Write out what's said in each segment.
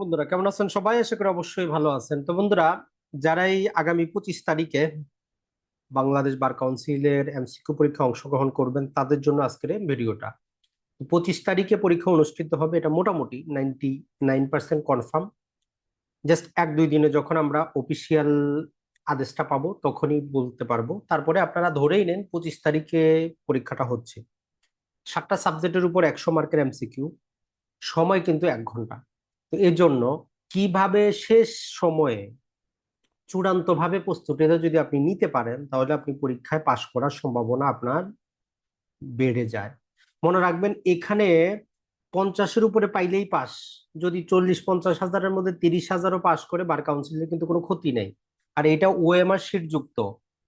বন্ধুরা, কেমন আছেন সবাই? আশা করি অবশ্যই ভালো আছেন। তো বন্ধুরা, যারা এই আগামী পঁচিশ তারিখে বাংলাদেশ বার কাউন্সিলের এমসিকিউ পরীক্ষা অংশগ্রহণ করবেন, তাদের জন্য আজকের ভিডিওটা। পঁচিশ তারিখে পরীক্ষা অনুষ্ঠিত হবে, এটা মোটামুটি ninety nine percent confirm. Just এক দুই দিনে যখন আমরা অফিসিয়াল আদেশটা পাবো, তখনই বলতে পারব। তারপরে আপনারা ধরেই নেন পঁচিশ তারিখে পরীক্ষাটা হচ্ছে। সাতটা সাবজেক্টের উপর একশো মার্কের এমসিকিউ, সময় কিন্তু এক ঘণ্টা। তো এর জন্য কীভাবে শেষ সময়ে চূড়ান্ত ভাবে প্রস্তুতিটা যদি আপনি নিতে পারেন, তাহলে আপনি পরীক্ষায় পাশ করার সম্ভাবনা আপনার বেড়ে যায়। মনে রাখবেন এখানে পঞ্চাশের উপরে পাইলেই পাস। যদি চল্লিশ, পঞ্চাশ হাজারের মধ্যে তিরিশ হাজারও পাস করে, বার কাউন্সিলে কিন্তু কোনো ক্ষতি নেই। আর এটা ওএমআর শিট যুক্ত।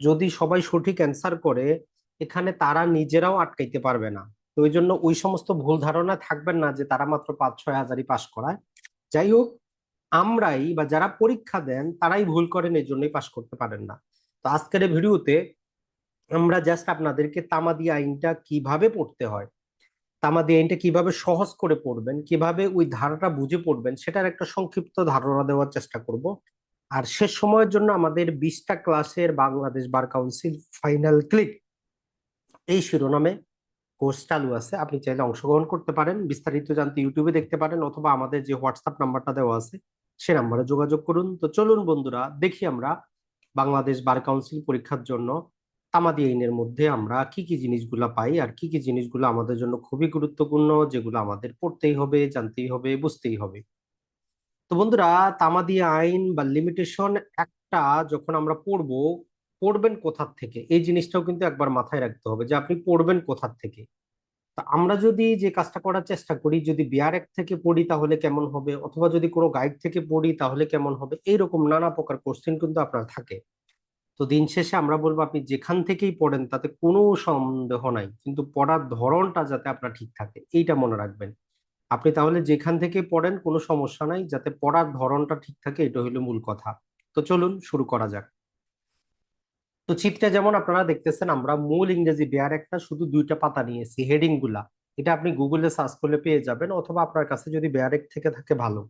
যদি সবাই সঠিক অ্যান্সার করে, এখানে তারা নিজেরাও আটকাইতে পারবে না। তো ওই জন্য ওই সমস্ত ভুল ধারণা থাকবেন না যে তারা মাত্র পাঁচ, ছয় হাজারই পাস করায়। যাই হোক আমরাই বা যারা পরীক্ষা দেন, তারাই ভুল করেন, এই জন্যই পাশ করতে পারেন না। তো আজকের এই ভিডিওতে আমরা জাস্ট আপনাদেরকে তামাদি আইনটা কীভাবে পড়তে হয়, তামাদি আইনটা কীভাবে সহজ করে পড়বেন, কীভাবে ওই ধারাটা বুঝে পড়বেন, সেটার একটা সংক্ষিপ্ত ধারণা দেওয়ার চেষ্টা করব। আর শেষ সময়ের জন্য আমাদের বিশটা ক্লাসের Bangladesh bar council final click এই শিরোনামে কোর্স চালু আছে, আপনি চাইলে অংশগ্রহণ করতে পারেন। বিস্তারিত জানতে ইউটিউবে দেখতে পারেন অথবা আমাদের যে হোয়াটসঅ্যাপ নাম্বারটা দেওয়া আছে, সে নাম্বারে যোগাযোগ করুন। তো চলুন বন্ধুরা, দেখি আমরা বাংলাদেশ বার কাউন্সিল পরীক্ষার জন্য তামাদি আইনের মধ্যে আমরা কি কি জিনিসগুলা পাই আর কি কি জিনিসগুলো আমাদের জন্য খুবই গুরুত্বপূর্ণ, যেগুলো আমাদের পড়তেই হবে, জানতেই হবে, বুঝতেই হবে। তো বন্ধুরা, তামাদি আইন বা লিমিটেশন একটা যখন আমরা পড়ব পড়বেন কোথার থেকে? এই জিনিসটাও কিন্তু একবার মাথায় রাখতে হবে যে আপনি পড়বেন কোথার থেকে? তা আমরা যদি যে কাজটা করার চেষ্টা করি, যদি বিআর এক থেকে পড়ি তাহলে কেমন হবে? অথবা যদি কোনো গাইড থেকে পড়ি তাহলে কেমন হবে? এইরকম নানা প্রকার কোশ্চেন কিন্তু আপনার থাকে। তো দিন শেষে আমরা বলব আপনি যেখান থেকেই পড়েন তাতে কোনো সন্দেহ নাই, কিন্তু পড়ার ধরনটা যাতে আপনার ঠিক থাকে, এইটা মনে রাখবেন। আপনি তাহলে যেখান থেকে পড়েন কোনো সমস্যা নাই, যাতে পড়ার ধরনটা ঠিক থাকে, এটা হলো মূল কথা। তো চলুন শুরু করা যাক। তো চিত্রে যেমন আপনারা দেখতেছেন, আমরা মূল ইংরেজি বেয়ার একটা শুধু দুইটা পাতা নিয়েছি হেডিংগুলা। এটা আপনি গুগলে সার্চ করলে পেয়ে যাবেন, অথবা আপনার কাছে যদি বেয়ারেক থেকে থাকে ভালো।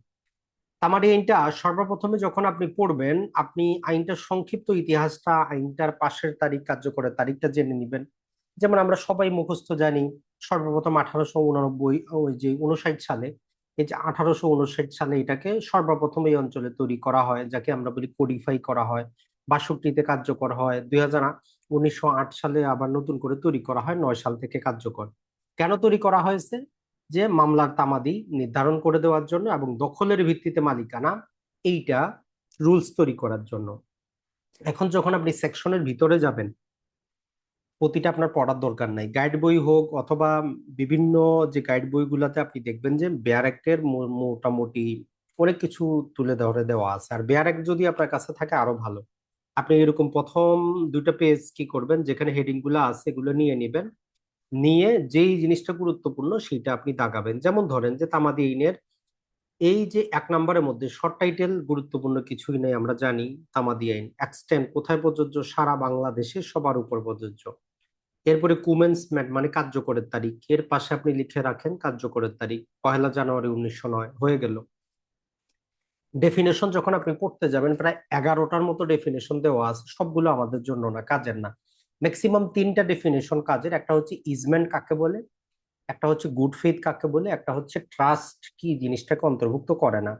আমার আইনটা সর্বপ্রথমে যখন আপনি পড়বেন, আপনি আইনটার সংক্ষিপ্ত ইতিহাসটা, আইনটার পাশের তারিখ, কার্যকরের তারিখটা জেনে নেবেন। যেমন আমরা সবাই মুখস্থ জানি, সর্বপ্রথম আঠারোশো উনানব্বই, ওই যে উনষাট সালে, এই যে আঠারোশো উনষাট সালে এটাকে সর্বপ্রথম এই অঞ্চলে তৈরি করা হয়, যাকে আমরা বলি কোডিফাই করা হয়। বাষট্টিতে কার্যকর হয়। দুই উনিশশো সালে আবার নতুন করে তৈরি করা হয়, নয় সাল থেকে কার্যকর। কেন তৈরি করা হয়েছে? যে মামলার তামাদি নির্ধারণ করে দেওয়ার জন্য এবং দখলের ভিত্তিতে মালিকানা, এইটা রুলস তৈরি করার জন্য। এখন যখন আপনি সেকশনের ভিতরে যাবেন, প্রতিটা আপনার পড়ার দরকার নাই। গাইড বই হোক অথবা বিভিন্ন যে গাইড বইগুলোতে আপনি দেখবেন যে বেয়ার অ্যাক্টের মোটামুটি অনেক কিছু তুলে ধরে দেওয়া আছে। আর বেয়ার অ্যাক্ট যদি আপনার কাছে থাকে, আরও ভালো। আপনি এরকম প্রথম দুটো পেজ কি করবেন, যেখানে হেডিংগুলো আছে, এগুলো নিয়ে নেবেন। নিয়ে যেই জিনিসটা গুরুত্বপূর্ণ, সেটা আপনি দাগাবেন। যেমন ধরেন যে তামাদি আইনের এই যে এক নম্বরের মধ্যে শর্ট টাইটেল গুরুত্বপূর্ণ কিছুই নেই, আমরা জানি তামাদি আইন। এক্সটেন্ড কোথায় প্রযোজ্য? সারা বাংলাদেশে সবার উপর প্রযোজ্য। এরপরে কুমেন্সমেন্ট মানে কার্যকরের তারিখ। এর পাশে আপনি লিখে রাখেন কার্যকরের তারিখ। পহেলা জানুয়ারি উনিশশো নয়, হয়ে গেল। ডেফিনেশন যখন আপনি পড়তে যাবেন, প্রায় এগারোটার মতো ডেফিনেশন দেওয়া আছে, সবগুলো আমাদের জন্য না, কাজের না। ম্যাক্সিমাম তিনটা ডেফিনেশন কাজের, একটা হচ্ছে ইজমেন্ট কাকে বলে, একটা হচ্ছে গুড ফেথ কাকে বলে, একটা হচ্ছে ট্রাস্ট কি জিনিসটাকে অন্তর্ভুক্ত করে না।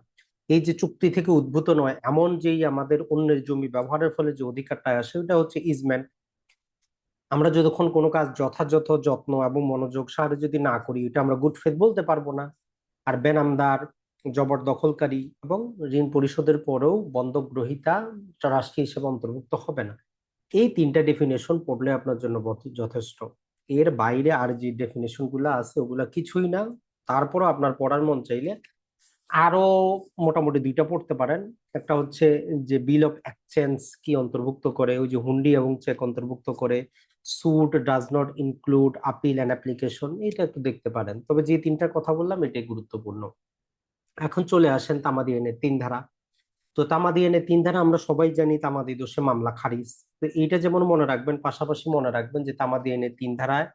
এই যে চুক্তি থেকে উদ্ভূত নয়, এমন যেই আমাদের অন্যের জমি ব্যবহারের ফলে যে অধিকারটা আসে ওটা হচ্ছে ইজমেন্ট আমরা যতক্ষণ কোনো কাজ যথাযথ, যত্ন এবং মনোযোগ সারে যদি না করি এটা আমরা গুড ফেথ বলতে পারব না। আর বেনামদার জবরদখলকারী এবং ঋণ পরিশোধের পরেও বন্ধক গ্রহিতা রাষ্ট্রীয় হিসেবে অন্তর্ভুক্ত হবে না। এই তিনটা ডেফিনেশন পড়লে আপনার জন্য যথেষ্ট। এর বাইরে আর যে ডেফিনেশনগুলা আছে, ওগুলা কিছুই না। তারপরও আপনার পড়ার মন চাইলে আরও মোটামুটি দুইটা পড়তে পারেন। একটা হচ্ছে যে বিল অফ এক্সচেঞ্জ কি অন্তর্ভুক্ত করে, ওই যে হুন্ডি এবং চেক অন্তর্ভুক্ত করে suit does not include appeal and application এটা একটু দেখতে পারেন। তবে যে তিনটা কথা বললাম, এটাই গুরুত্বপূর্ণ। এখন চলে আসেন তামাদি আইনের তিন ধারা। তো তামাদি আইনের তিন ধারা আমরা সবাই জানি তামাদি দোষে মামলা খারিজ। তো এইটা যেমন মনে রাখবেন, পাশাপাশি মনে রাখবেন যে তামাদি আইনের তিন ধারায়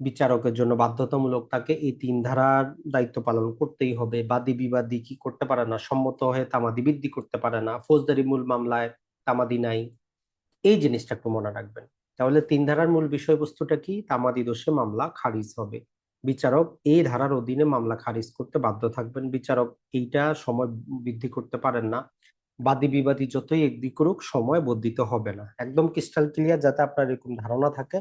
বিচারকের জন্য বাধ্যতামূলক তাকে এই তিন ধারার দায়িত্ব পালন করতেই হবে। বাদী বিবাদী কি করতে পারে না, সম্মত হয়ে তামাদি বৃদ্ধি করতে পারে না, ফৌজদারি মূল মামলায় তামাদি নাই, এই জিনিসটা একটু মনে রাখবেন। তাহলে তিন ধারার মূল বিষয়বস্তুটা কি? তামাদি দোষে মামলা খারিজ হবে। বিচারক এই ধারার অধীনে মামলা খারিজ করতে বাধ্য থাকবেন। বিচারক এইটা সময় বৃদ্ধি করতে পারেন না। বাদী বিবাদী যতই একদিক করুক, সময় বর্ধিত হবে না। একদম ক্রিস্টাল ক্লিয়ার যাতে আপনার এরকম ধারণা থাকে।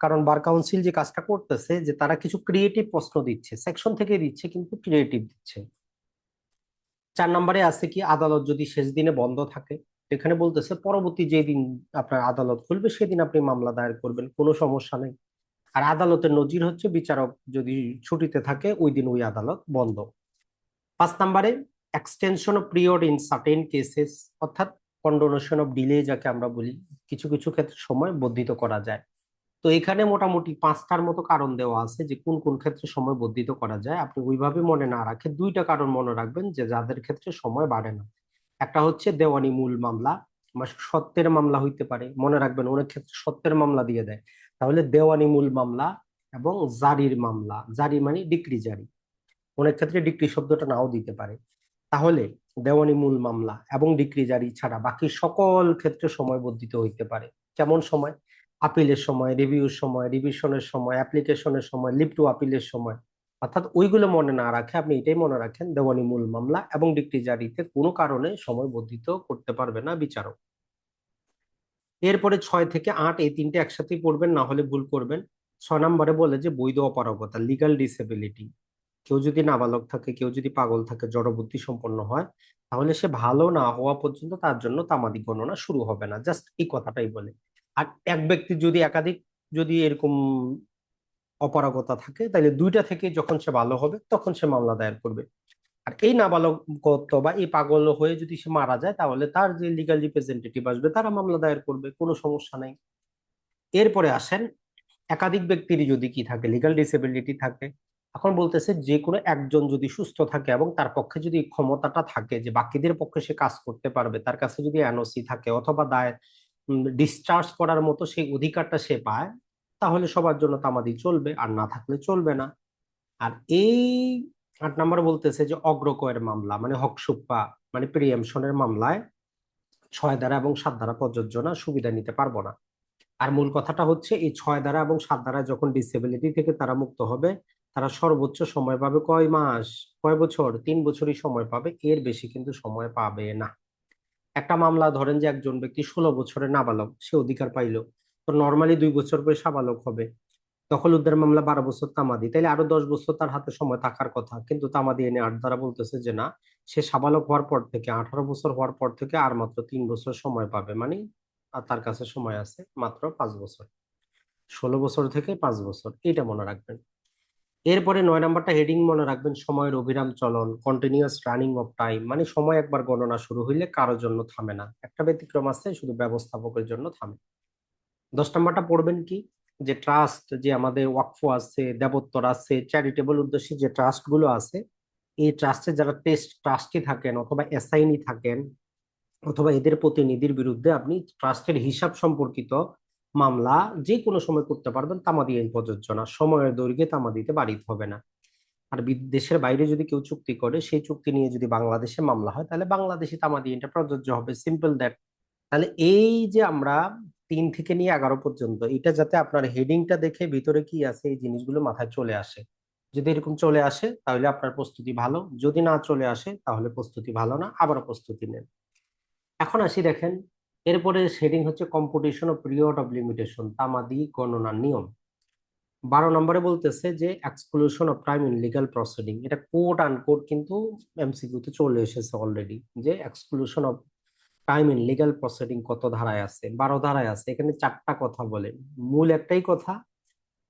কারণ বার কাউন্সিল যে কাজটা করতেছে, যে তারা কিছু ক্রিয়েটিভ প্রশ্ন দিচ্ছে সেকশন থেকে দিচ্ছে, কিন্তু ক্রিয়েটিভ দিচ্ছে। চার নম্বরে আছে কি, আদালত যদি শেষ দিনে বন্ধ থাকে, এখানে বলতেছে পরবর্তী যেদিন আপনার আদালত খুলবে, সেদিন আপনি মামলা দায়ের করবেন। কোনো সমস্যা নেই। আর আদালতের নজির হচ্ছে বিচারক যদি ছুটিতে থাকে, ওই দিন ওই আদালত বন্ধ। পাঁচ নাম্বারে extension of period in certain cases অর্থাৎ কন্ডোনেশন অফ ডিলে যাকে আমরা বলি, কিছু কিছু ক্ষেত্রে সময় বর্ধিত করা যায়। তো এখানে মোটামুটি পাঁচটার মতো কারণ দেওয়া আছে যে কোন কোন ক্ষেত্রে সময় বর্ধিত করা যায়। আপনি ওইভাবে মনে না রাখে, দুইটা কারণ মনে রাখবেন যে যাদের ক্ষেত্রে সময় বাড়ে না। একটা হচ্ছে দেওয়ানি মূল মামলা সত্যের মামলা হইতে পারে, মনে রাখবেন অনেক ক্ষেত্রে সত্যের মামলা দিয়ে দেয়। তাহলে দেওয়ানি মূল মামলা এবং জারির মামলা। জারি মানে ডিক্রি জারি। অনেক ক্ষেত্রে ডিক্রি শব্দটা নাও দিতে পারে। তাহলে দেওয়ানি মূল মামলা এবং ডিক্রি জারি ছাড়া বাকি সকল ক্ষেত্রে সময় বর্ধিত হইতে পারে। কেমন সময়? আপিলের সময় রিভিউর সময় রিভিশনের সময় অ্যাপ্লিকেশনের সময় লিপ টু আপিলের সময়। অর্থাৎ ওইগুলো মনে না রাখে, আপনি এটাই মনে রাখেন, দেওয়ানি মূল মামলা এবং ডিক্রি জারিতে কোনো কারণে সময় বর্ধিত করতে পারবে না বিচারক। এরপরে ছয় থেকে আট এই তিনটে একসাথেই পড়বেন, না হলে ভুল করবেন। ছয় নম্বরে বলে যে বৈধ অপারগতা লিগাল ডিসেবিলিটি কেউ যদি নাবালক থাকে, কেউ যদি পাগল থাকে, জড়বুদ্ধি সম্পন্ন হয়, তাহলে সে ভালো না হওয়া পর্যন্ত তার জন্য তামাদি গণনা শুরু হবে না। জাস্ট এই কথাটাই বলে। আর এক ব্যক্তি যদি একাধিক, যদি এরকম অপারগতা থাকে, তাহলে দুইটা থেকে যখন সে ভালো হবে, তখন সে মামলা দায়ের করবে। আর এই নাবালকত্ব বা এই পাগল হয়ে যদি সে মারা যায়, তাহলে তার যে লিগাল রিপ্রেজেন্টেটিভ আসবে, তারা মামলা দায়ের করবে, কোনো সমস্যা নাই। এরপরে আসেন, একাধিক ব্যক্তিরই যদি কি থাকে লিগাল ডিসেবিলিটি থাকে, এখন বলতেছে যে কোনো একজন যদি সুস্থ থাকে এবং তার পক্ষে যদি ক্ষমতাটা থাকে, যে বাকিদের পক্ষে সে কাজ করতে পারবে, তার কাছে যদি এনওসি থাকে অথবা দায় ডিসচার্জ করার মতো সেই অধিকারটা সে পায়, তাহলে সবার জন্য তামাদি চলবে, আর না থাকলে চলবে না। আর এই আট নম্বর বলতেছে যে অগ্রকয়ের মামলা মানে হকসুপ্পা মানে প্রিএমশনের মামলায় ছয় দ্বারা এবং সাত দ্বারা প্রযোজ্য না, সুবিধা নিতে পারব না। আর মূল কথাটা হচ্ছে, এই ছয় দ্বারা এবং সাত দ্বারা যখন ডিসেবিলিটি থেকে তারা মুক্ত হবে, তারা সর্বোচ্চ সময় পাবে কয় মাস? কয় বছর? তিন বছরই সময় পাবে, এর বেশি কিন্তু সময় পাবে না। একটা মামলা, ধরেন যে একজন ব্যক্তি ষোলো বছরের নাবালক, সে অধিকার পাইল, তো নর্মালি দুই বছর পরে সাবালক হবে। দখল উদ্ধার মামলা বারো বছর তামাদি। তাইলে আরও দশ বছর তার হাতে সময় থাকার কথা। কিন্তু তামাদি এনে আট দ্বারা বলতেছে যে, না, সে সাবালক হওয়ার পর থেকে, আঠারো বছর হওয়ার পর থেকে আর মাত্র তিন বছর সময় পাবে। মানে আর তার কাছে সময় আছে মাত্র পাঁচ বছর। ষোলো বছর থেকে পাঁচ বছর। এটা মনে রাখবেন। এরপরে নয় নাম্বারটা হেডিং মনে রাখবেন, সময়ের অবিরাম চলন কন্টিনিউয়াস রানিং অফ টাইম মানে সময় একবার গণনা শুরু হইলে কারোর জন্য থামে না। একটা ব্যতিক্রম আছে, শুধু ব্যবস্থাপকের জন্য থামে। দশ নাম্বারটা পড়বেন কি? যে ট্রাস্ট যে আমাদের ওয়াকফ আছে, দেবত্তর আছে চ্যারিটেবল উদ্দেশ্যে যে ট্রাস্টগুলো আছে, এই ট্রাস্টে যারা টেস্ট ট্রাস্টি থাকেন অথবা এসআইনি থাকেন, অথবা এদের প্রতিনিধির বিরুদ্ধে আপনি ট্রাস্টের হিসাব সম্পর্কিত মামলা যে কোনো সময় করতে পারবেন তামাদি আইন প্রযোজ্য না। সময়ের দৈর্ঘ্যে তামাদিতে বাড়িতে হবে না। আর দেশের বাইরে যদি কেউ চুক্তি করে, সেই চুক্তি নিয়ে যদি বাংলাদেশে মামলা হয়, তাহলে বাংলাদেশে তামাদি আইনটা প্রযোজ্য হবে। সিম্পল দ্যাট তাহলে এই যে আমরা তিন থেকে নিয়ে এগারো পর্যন্ত। এটা যাতে আপনার হেডিংটা দেখে ভিতরে কি আছে, এই জিনিসগুলো মাথায় চলে আসে। যদি এরকম চলে আসে, তাহলে আপনার প্রস্তুতি ভালো। যদি না চলে আসে, তাহলে প্রস্তুতি ভালো না, আবারও প্রস্তুতি নেন। এখন আসি দেখেন, এরপরে হেডিং হচ্ছে computation of period of limitation তামাদি গণনার নিয়ম। বারো নম্বরে বলতেছে যে exclusion of prime in legal proceeding এটা কোড আনকোড কিন্তু এমসিকিউতে চলে এসেছে অলরেডি যে exclusion of time in legal proceeding কত ধারায় আছে? বারো ধারায় আছে। এখানে চারটা কথা বলেন মূল একটাই কথা,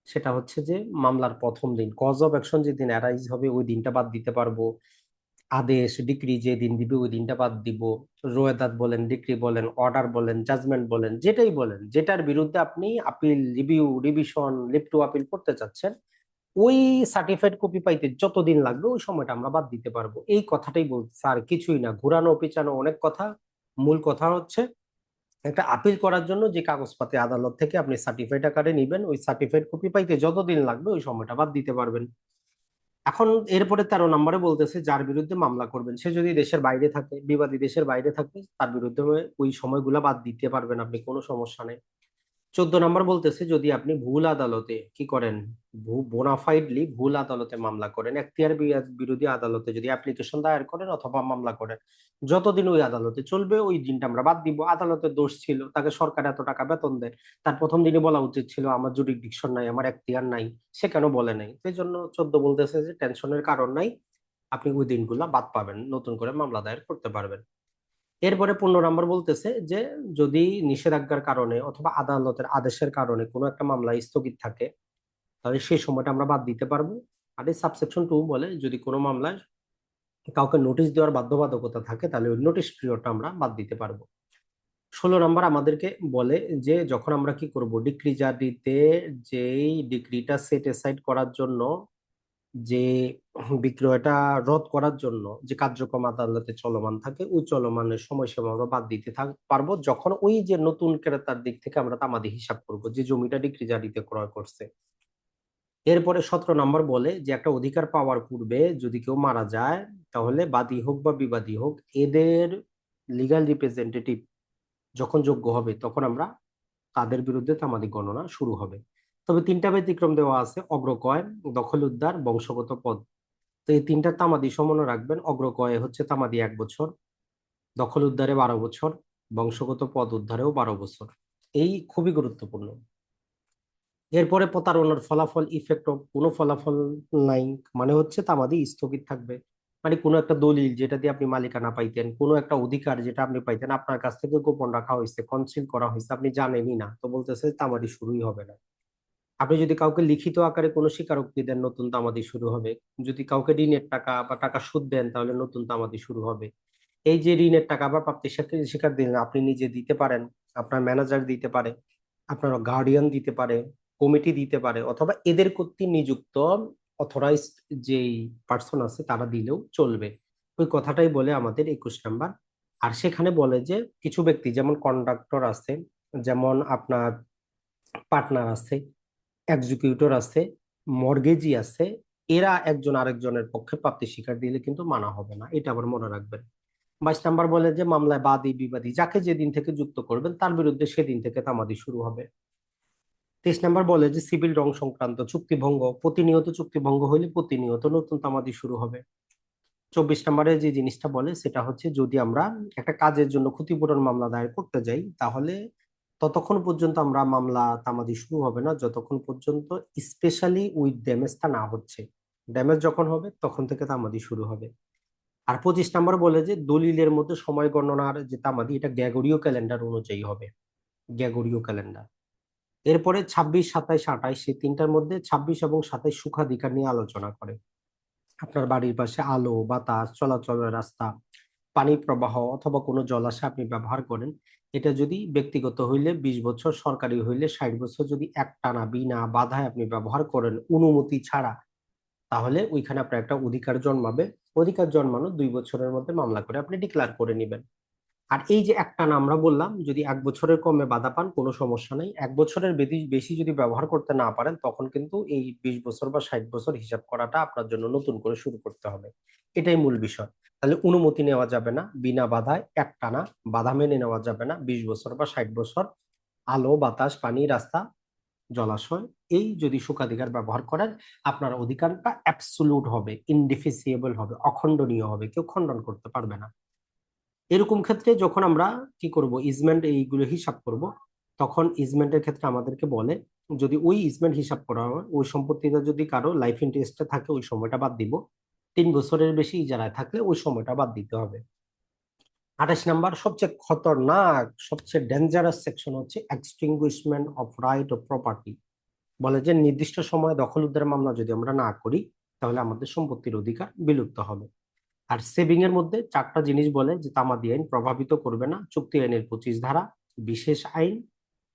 সেটা হচ্ছে যে মামলার প্রথম দিন কজ অফ অ্যাকশন যেদিন অ্যারাইজ হবে, ওই দিনটা বাদ দিতে পারব। আদেশ ডিক্রি যে দিন দিবে, ওই দিনটা বাদ দিব। রোয়েদাত বলেন ডিক্রি বলেন অর্ডার বলেন জাজমেন্ট বলেন, যেটাই বলেন, যেটার বিরুদ্ধে আপনি appeal review revision leave to appeal করতে চাচ্ছেন, ওই সার্টিফাইড কপি পাইতে যতদিন লাগবে, ওই সময়টা আমরা বাদ দিতে পারব। এই কথাটাই বলতে স্যার কিছুই না। ঘুরানো, পিছানো অনেক কথা। মূল কথা হচ্ছে একটা আপিল করার জন্য যে কাগজপাতি আদালত থেকে আপনি সার্টিফাইড আকারে নিবেন, ওই সার্টিফাইড কপি পাইতে যতদিন লাগবে ওই সময়টা বাদ দিতে পারবেন। এখন এরপরে তেরো নম্বরে বলতেছে, যার বিরুদ্ধে মামলা করবেন, সে যদি দেশের বাইরে থাকে, বিবাদী দেশের বাইরে থাকে, তার বিরুদ্ধে ওই সময়গুলো বাদ দিতে পারবেন আপনি, কোনো সমস্যা নেই। চোদ্দ নম্বর বলতেছে, যদি আপনি ভুল আদালতে কি করেন? বোনাফাইডলি ভুল আদালতে মামলা করেন, এখতিয়ার বিরোধী আদালতে যদি অ্যাপ্লিকেশন দায়ের করেন অথবা মামলা করেন, যতদিন ওই আদালতে চলবে, ওই দিনটা আমরা বাদ দিব। আদালতের দোষ ছিল, তাকে সরকার এত টাকা বেতন দেয়, তার প্রথম দিনে বলা উচিত ছিল, আমার জুডিকডিকশন নাই, আমার এখতিয়ার নাই। সে কেন বলে নাই? সেই জন্য চোদ্দ বলতেছে যে টেনশনের কারণ নাই, আপনি ওই দিনগুলা বাদ পাবেন, নতুন করে মামলা দায়ের করতে পারবেন। এরপরে পনেরো নম্বর বলতেছে যে, যদি নিষেধাজ্ঞার কারণে অথবা আদালতের আদেশের কারণে কোনো একটা মামলা স্থগিত থাকে, তাহলে সেই সময়টা আমরা বাদ দিতে পারব। আর এই সাবসেকশন টু বলে, যদি কোনো মামলায় কাউকে নোটিশ দেওয়ার বাধ্যবাধকতা থাকে, তাহলে ওই নোটিশ পিরিয়ডটা আমরা বাদ দিতে পারব। ষোলো নম্বর আমাদেরকে বলে যে, যখন আমরা কি করব, ডিক্রি জারিতে যেই ডিক্রিটা সেট এসাইড করার জন্য যে বিক্রয়টা রদ করার জন্য যে কার্যক্রম আদালতে চলমান থাকে, ওই চলমানের সময়সীমা আমরা বাদ দিতে থাক, পারব যখন ওই যে নতুন ক্রেতার দিক থেকে আমরা তামাদি হিসাব করব যে জমিটা ডিক্রি জারিতে ক্রয় করছে। এরপরে সতেরো নম্বর বলে যে একটা অধিকার পাওয়ার পূর্বে যদি কেউ মারা যায়, তাহলে বাদী হোক বা বিবাদী হোক, এদের লিগাল রিপ্রেজেন্টেটিভ যখন যোগ্য হবে, তখন আমরা তাদের বিরুদ্ধে তামাদি গণনা শুরু হবে। তবে তিনটা ব্যতিক্রম দেওয়া আছে, অগ্রকয় দখল উদ্ধার বংশগত পদ। তো এই তিনটা তামাদি সমন্বয় রাখবেন। অগ্রকয়ে হচ্ছে তামাদি এক বছর দখল উদ্ধারে বারো বছর, বংশগত পদ উদ্ধারেও বারো বছর। এই খুবই গুরুত্বপূর্ণ। এরপরে প্রতারণার ফলাফল ইফেক্ট কোনো ফলাফল নাই মানে হচ্ছে তামাদি স্থগিত থাকবে। মানে কোনো একটা দলিল যেটা দিয়ে আপনি মালিকানা পাইতেন, কোনো একটা অধিকার যেটা আপনি পাইতেন, আপনার কাছ থেকে গোপন রাখা হয়েছে কনসিল করা হয়েছে, আপনি জানেনই না, তো বলতেছে তামাদি শুরুই হবে না। আপনি যদি কাউকে লিখিত আকারে কোনো স্বীকারোক্তি দেন, নতুন তামাদি শুরু হবে। যদি কাউকে ঋণের টাকা বা টাকা সুদ দেন, তাহলে নতুন তামাদি শুরু হবে। এই যে ঋণের টাকা বা প্রাপ্তি স্বীকার দিলেন, আপনি নিজে দিতে পারেন, আপনার ম্যানেজার দিতে পারে, আপনার গার্ডিয়ান দিতে পারে, কমিটি দিতে পারে, অথবা এদের কর্তৃক নিযুক্ত অথরাইজড যেই পার্সন আছে, তারা দিলেও চলবে। ওই কথাটাই বলে আমাদের একুশ নাম্বার। আর সেখানে বলে যে, কিছু ব্যক্তি, যেমন কন্ডাক্টর আছে, যেমন আপনার পার্টনার আছে এক্সিকিউটর আছে মর্গেজি আছে, এরা একজন আরেকজনের পক্ষে প্রাপ্তি স্বীকার দিলে কিন্তু মানা হবে না, এটা আবার মনে রাখবেন। বাইশ নাম্বার বলে যে, মামলায় বাদী, বিবাদী, যাকে যেদিন থেকে যুক্ত করবেন, তার বিরুদ্ধে সেদিন থেকে তামাদি শুরু হবে। তেইশ নাম্বার বলে যে সিভিল রং সংক্রান্ত চুক্তিভঙ্গ প্রতিনিয়ত চুক্তিভঙ্গ হইলে প্রতিনিয়ত নতুন তামাদি শুরু হবে। চব্বিশ নম্বরে যে জিনিসটা বলে, সেটা হচ্ছে যদি আমরা একটা কাজের জন্য ক্ষতিপূরণ মামলা দায়ের করতে যাই, তাহলে ততক্ষণ পর্যন্ত আমরা মামলা তামাদি শুরু হবে না, যতক্ষণ পর্যন্ত স্পেশালি উইথ ড্যামেজটা না হচ্ছে। ড্যামেজ যখন হবে, তখন থেকে তামাদি শুরু হবে। আর পঁচিশ নাম্বার বলে যে, দলিলের মধ্যে সময় গণনার যে তামাদি, এটা গ্যাগরীয় ক্যালেন্ডার অনুযায়ী হবে। গ্যাগরীয় ক্যালেন্ডার এরপরে ছাব্বিশ, সাতাইশ, আঠাইশ, এই তিনটার মধ্যে ছাব্বিশ এবং সাতাইশ সুখাধিকার নিয়ে আলোচনা করে। আপনার বাড়ির পাশে আলো, বাতাস, চলাচলের রাস্তা, পানি প্রবাহ অথবা কোনো জলাশয় আপনি ব্যবহার করেন এটা যদি ব্যক্তিগত হইলে ২০ বছর, সরকারি হইলে ষাট বছর যদি এক টানা বিনা বাধায় আপনি ব্যবহার করেন অনুমতি ছাড়া, তাহলে ওইখানে আপনার একটা অধিকার জন্মাবে। অধিকার জন্মানো দুই বছরের মধ্যে মামলা করে আপনি ডিক্লার করে নেবেন। আর এই যে একটা আমরা বললাম যদি এক বছরের কমে বাধা পান, কোনো সমস্যা নেই। এক বছরের বেশি যদি ব্যবহার করতে না পারেন, তখন কিন্তু এই বিশ বছর বা ষাট বছর হিসাব করাটা আপনার জন্য নতুন করে শুরু করতে হবে। এটাই মূল বিষয়। তাহলে অনুমতি নেওয়া যাবে না, বিনা বাধায় একটানা বাধা মেনে নেওয়া যাবে না, বিশ বছর বা ষাট বছর, আলো, বাতাস, পানি, রাস্তা, জলাশয়, এই যদি সুখাধিকার ব্যবহার করেন, আপনার অধিকারটা অ্যাবসুলুট হবে ইনডিফিসিয়েবল হবে, অখণ্ডনীয় হবে, কেউ খণ্ডন করতে পারবে না। এরকম ক্ষেত্রে যখন আমরা কি করব ইজমেন্ট এইগুলো হিসাব করব, তখন ইজমেন্টের ক্ষেত্রে আমাদেরকে বলে, যদি ওই ইজমেন্ট হিসাব করা হয়, ওই সম্পত্তিটা যদি কারও লাইফ ইন্টারেস্টে থাকে, ওই সময়টা বাদ দিব। তিন বছরের বেশি ইজারায় থাকলে ওই সময়টা বাদ দিতে হবে। আঠাশ নাম্বার, সবচেয়ে খতরনাক, সবচেয়ে ডেঞ্জারাস সেকশন হচ্ছে extinguishment of right of property বলে যে নির্দিষ্ট সময়ে দখল উদ্ধার মামলা যদি আমরা না করি, তাহলে আমাদের সম্পত্তির অধিকার বিলুপ্ত হবে। আর সেভিং এর মধ্যে চারটা জিনিস বলে যে তামাদি আইন প্রভাবিত করবে না। চুক্তি আইনের পঁচিশ ধারা, বিশেষ আইন,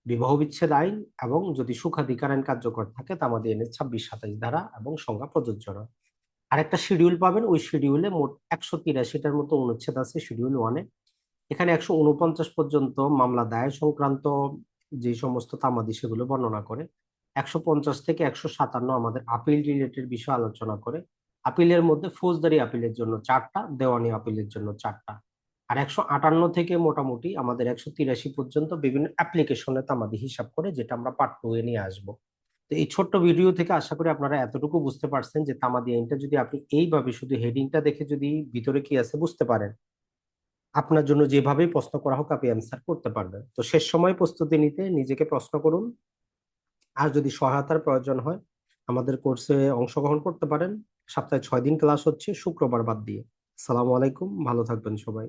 বিবাহ বিচ্ছেদ আইন এবং যদি সুখাধিকার আইন কার্যকর থাকে তামাদি আইনের ছাব্বিশ, সাতাইশ ধারা এবং সংজ্ঞা প্রযোজ্য নয়। আরেকটা শিডিউল পাবেন, ওই শিডিউলে মোট একশো তিরাশিটার মতো অনুচ্ছেদ আছে শিডিউল ওয়ানে এখানে একশো উনপঞ্চাশ পর্যন্ত মামলা দায়ের সংক্রান্ত যে সমস্ত তামাদি সেগুলো বর্ণনা করে। একশো পঞ্চাশ থেকে একশো সাতান্ন আমাদের আপিল রিলেটেড বিষয় আলোচনা করে। আপিলের মধ্যে ফৌজদারি আপিলের জন্য চারটা, দেওয়ানি আপিলের জন্য চারটা। আর একশো আটান্ন থেকে মোটামুটি আমাদের একশো তিরাশি পর্যন্ত বিভিন্ন অ্যাপ্লিকেশনে তামাদি হিসাব করে যেটা আমরা পার্ট টু এ নিয়ে আসব। তো এই ছোট্ট ভিডিও থেকে আশা করি আপনারা এতটুকু বুঝতে পারছেন যে তামাদি আইনটা যদি আপনি এইভাবে শুধু হেডিংটা দেখে যদি ভিতরে কি আছে বুঝতে পারেন, আপনার জন্য যেভাবেই প্রশ্ন করা হোক আপনি অ্যান্সার করতে পারবেন। তো শেষ সময় প্রস্তুতি নিতে নিজেকে প্রশ্ন করুন। আর যদি সহায়তার প্রয়োজন হয়, আমাদের কোর্সে অংশগ্রহণ করতে পারেন। সপ্তাহে ছয় দিন ক্লাস হচ্ছে শুক্রবার বাদ দিয়ে। সালামু আলাইকুম ভালো থাকবেন সবাই।